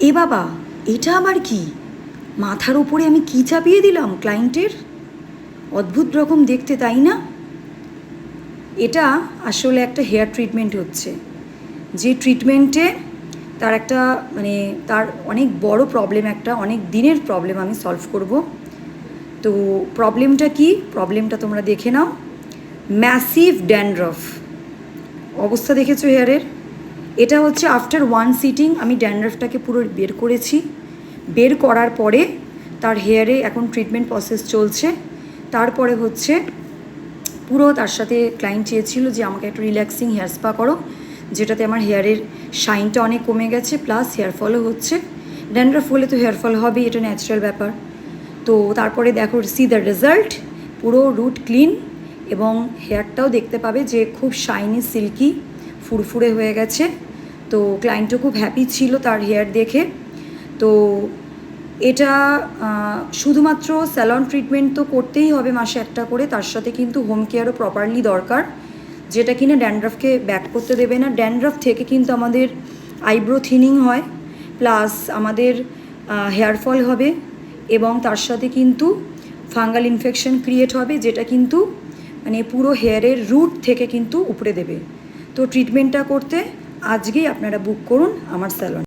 এ বাবা, এটা আবার কি? মাথার ওপরে আমি কি চাপিয়ে দিলাম ক্লায়েন্টের? অদ্ভুত রকম দেখতে, তাই না? এটা আসলে একটা হেয়ার ট্রিটমেন্ট হচ্ছে। যে ট্রিটমেন্টে তার একটা মানে তার অনেক বড় প্রবলেম, একটা অনেক দিনের প্রবলেম আমি সলভ করব। তো প্রবলেমটা কি? প্রবলেমটা তোমরা দেখে নাও। Massive dandruff. অবস্থা দেখেছ হেয়ারের? এটা হচ্ছে আফটার ওয়ান সিটিং আমি ড্যান্ড্রফটাকে পুরো বের করেছি। বের করার পরে তার হেয়ারে এখন ট্রিটমেন্ট প্রসেস চলছে। তারপরে হচ্ছে পুরো তার সাথে ক্লায়েন্ট চেয়েছিল যে আমাকে একটু রিল্যাক্সিং হেয়ার স্পা করো, যেটাতে আমার হেয়ারের শাইনটা অনেক কমে গেছে প্লাস হেয়ার ফলও হচ্ছে। ড্যান্ড্রফ হলে তো হেয়ার ফল হবেই, এটা ন্যাচারাল ব্যাপার। তো তারপরে দেখো সি দ্য রেজাল্ট পুরো রুট ক্লিন এবং হেয়ারটাও দেখতে পাবে যে খুব শাইনি সিল্কি ফুরফুরে হয়ে গেছে। তো ক্লায়েন্টও খুব হ্যাপি ছিল তার হেয়ার দেখে। তো এটা শুধুমাত্র স্যালন ট্রিটমেন্ট তো করতেই হবে মাসে একটা করে, তার সাথে কিন্তু হোম কেয়ারও প্রপারলি দরকার। যেটা কিনা ড্যান্ড্রাফকে ব্যাক করতে দেবে না। ড্যান্ড্রাফ থেকে কিন্তু আমাদের আইব্রো থিনিং হয় প্লাস আমাদের হেয়ার ফল হবে এবং তার সাথে কিন্তু ফাঙ্গাল ইনফেকশন ক্রিয়েট হবে, যেটা কিন্তু মানে পুরো হেয়ারের রুট থেকে কিন্তু উপড়ে দেবে। তো ট্রিটমেন্টটা করতে আজকেই আপনারা বুক করুন আমার স্যালন